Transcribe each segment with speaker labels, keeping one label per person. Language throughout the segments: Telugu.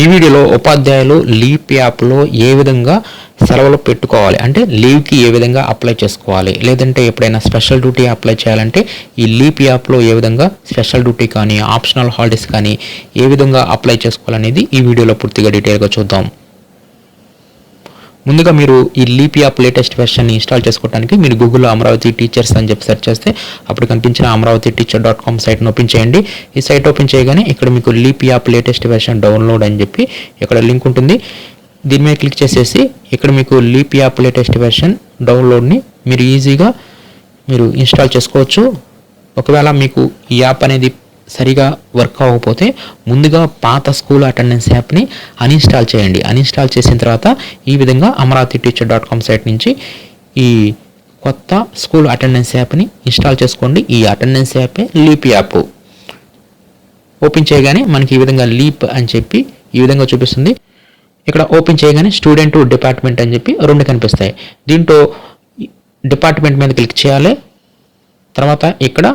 Speaker 1: ఈ వీడియోలో ఉపాధ్యాయులు లీప్ యాప్లో ఏ విధంగా సెలవులు పెట్టుకోవాలి? అంటే లీవ్కి ఏ విధంగా అప్లై చేసుకోవాలి? లేదంటే ఎప్పుడైనా స్పెషల్ డ్యూటీ అప్లై చేయాలంటే ఈ లీప్ యాప్లో ఏ విధంగా స్పెషల్ డ్యూటీ కానీ ఆప్షనల్ హాలిడేస్ కానీ ఏ విధంగా అప్లై చేసుకోవాలనేది ఈ వీడియోలో పూర్తిగా డీటెయిల్గా చూద్దాం. ముందుగా మీరు ఈ లీప్ యాప్ లేటెస్ట్ వెర్షన్ని ఇన్స్టాల్ చేసుకోవడానికి మీరు గూగుల్లో అమరావతి టీచర్స్ అని చెప్పి సెర్చ్ చేస్తే అప్పుడు కనిపించిన అమరావతి టీచర్ డాట్ కామ్ సైట్ని ఓపెన్ చేయండి. ఈ సైట్ ఓపెన్ చేయగానే ఇక్కడ మీకు leap app latest version download అని చెప్పి ఇక్కడ లింక్ ఉంటుంది. దీని మీద క్లిక్ చేసేసి ఇక్కడ మీకు లీప్ యాప్ లేటెస్ట్ వెర్షన్ డౌన్లోడ్ని మీరు ఈజీగా మీరు ఇన్స్టాల్ చేసుకోవచ్చు. ఒకవేళ మీకు ఈ యాప్ అనేది సరిగా వర్క్ అవ్వకపోతే ముందుగా పాత స్కూల్ అటెండెన్స్ యాప్ని అన్ఇన్స్టాల్ చేయండి. అన్ఇన్స్టాల్ చేసిన తర్వాత ఈ విధంగా Amaravati teacher dot com site నుంచి ఈ కొత్త స్కూల్ అటెండెన్స్ యాప్ని ఇన్స్టాల్ చేసుకోండి. ఈ అటెండెన్స్ యాపే లీప్ యాప్. ఓపెన్ చేయగానే మనకి ఈ విధంగా లీప్ అని చెప్పి ఈ విధంగా చూపిస్తుంది. ఇక్కడ ఓపెన్ చేయగానే స్టూడెంట్ డిపార్ట్మెంట్ అని చెప్పి రెండు కనిపిస్తాయి. దీంట్లో డిపార్ట్మెంట్ మీద క్లిక్ చేయాలి. తర్వాత ఇక్కడ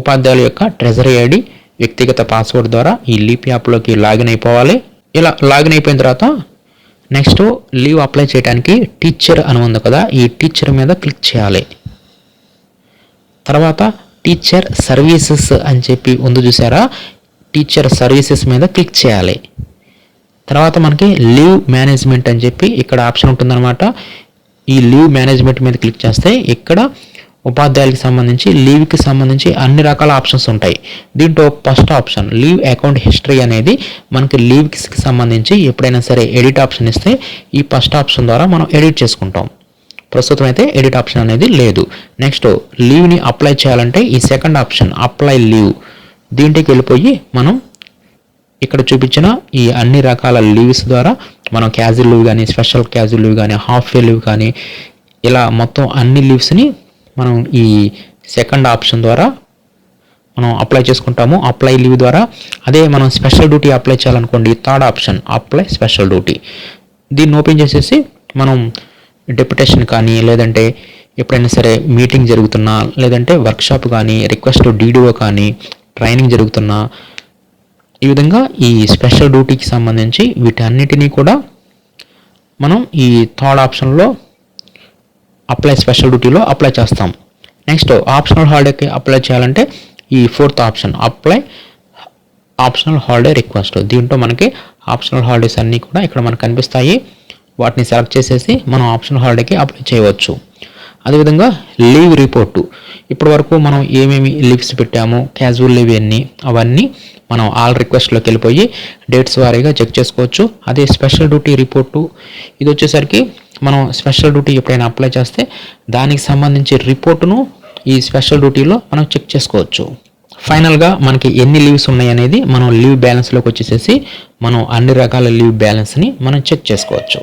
Speaker 1: ఉపాధ్యాయుల యొక్క ట్రెజరీ ఐడి వ్యక్తిగత పాస్వర్డ్ ద్వారా ఈ లీప్ యాప్లోకి లాగిన్ అయిపోవాలి. ఇలా లాగిన్ అయిపోయిన తర్వాత నెక్స్ట్ లీవ్ అప్లై చేయడానికి టీచర్ అని ఉంది కదా ఈ టీచర్ మీద క్లిక్ చేయాలి. తర్వాత టీచర్ సర్వీసెస్ అని చెప్పి ఉంది చూసారా టీచర్ సర్వీసెస్ మీద క్లిక్ చేయాలి. తర్వాత మనకి లీవ్ మేనేజ్మెంట్ అని చెప్పి ఇక్కడ ఆప్షన్ ఉంటుందన్నమాట. ఈ లీవ్ మేనేజ్మెంట్ మీద క్లిక్ చేస్తే ఇక్కడ ఉపాధ్యాయులకి సంబంధించి లీవ్కి సంబంధించి అన్ని రకాల ఆప్షన్స్ ఉంటాయి. దీంట్లో first option leave account history అనేది మనకి లీవ్కి సంబంధించి ఎప్పుడైనా సరే ఎడిట్ ఆప్షన్ ఇస్తే ఈ ఫస్ట్ ఆప్షన్ ద్వారా మనం ఎడిట్ చేసుకుంటాం. ప్రస్తుతం అయితే ఎడిట్ ఆప్షన్ అనేది లేదు. నెక్స్ట్ లీవ్ని అప్లై చేయాలంటే ఈ సెకండ్ ఆప్షన్ అప్లై లీవ్. దీంట్లోకి వెళ్ళిపోయి మనం ఇక్కడ చూపించిన ఈ అన్ని రకాల లీవ్స్ ద్వారా మనం క్యాజువల్ లీవ్ కానీ స్పెషల్ క్యాజువల్ లీవ్ కానీ హాఫ్ డే లీవ్ కానీ ఇలా మొత్తం అన్ని లీవ్స్ని మనం ఈ సెకండ్ ఆప్షన్ ద్వారా మనం అప్లై చేసుకుంటాము. అప్లై లీవ్ ద్వారా. అదే మనం special duty apply చేయాలనుకోండి. Third option apply special duty దీన్ని ఓపెన్ చేసేసి మనం డెప్యుటేషన్ కానీ లేదంటే ఎప్పుడైనా సరే మీటింగ్ జరుగుతున్నా లేదంటే వర్క్షాప్ కానీ రిక్వెస్ట్ డీడీఓ కానీ ట్రైనింగ్ జరుగుతున్నా ఈ విధంగా ఈ స్పెషల్ డ్యూటీకి సంబంధించి వీటన్నిటినీ కూడా మనం ఈ థర్డ్ ఆప్షన్లో అప్లై స్పెషల్ డ్యూటీలో అప్లై చేస్తాం. నెక్స్ట్ ఆప్షనల్ హాలిడేకి అప్లై చేయాలంటే ఈ fourth option apply optional holiday request దీంట్లో మనకి ఆప్షనల్ హాలిడేస్ అన్నీ కూడా ఇక్కడ మనకు కనిపిస్తాయి. వాటిని సెలెక్ట్ చేసేసి మనం ఆప్షనల్ హాలిడేకి అప్లై చేయవచ్చు. అదేవిధంగా లీవ్ రిపోర్టు ఇప్పటి వరకు మనం ఏమేమి లీవ్స్ పెట్టాము క్యాజువల్ లీవ్ అన్ని అవన్నీ మనం ఆల్ రిక్వెస్ట్లోకి వెళ్ళిపోయి డేట్స్ వారీగా చెక్ చేసుకోవచ్చు. అదే స్పెషల్ డ్యూటీ రిపోర్టు ఇది వచ్చేసరికి మనం స్పెషల్ డ్యూటీ ఎప్పుడైనా అప్లై చేస్తే దానికి సంబంధించి రిపోర్టును ఈ స్పెషల్ డ్యూటీలో మనం చెక్ చేసుకోవచ్చు. ఫైనల్గా మనకి ఎన్ని లీవ్స్ ఉన్నాయి అనేది మనం లీవ్ బ్యాలెన్స్లోకి వచ్చేసేసి మనం అన్ని రకాల లీవ్ బ్యాలెన్స్ని మనం చెక్ చేసుకోవచ్చు.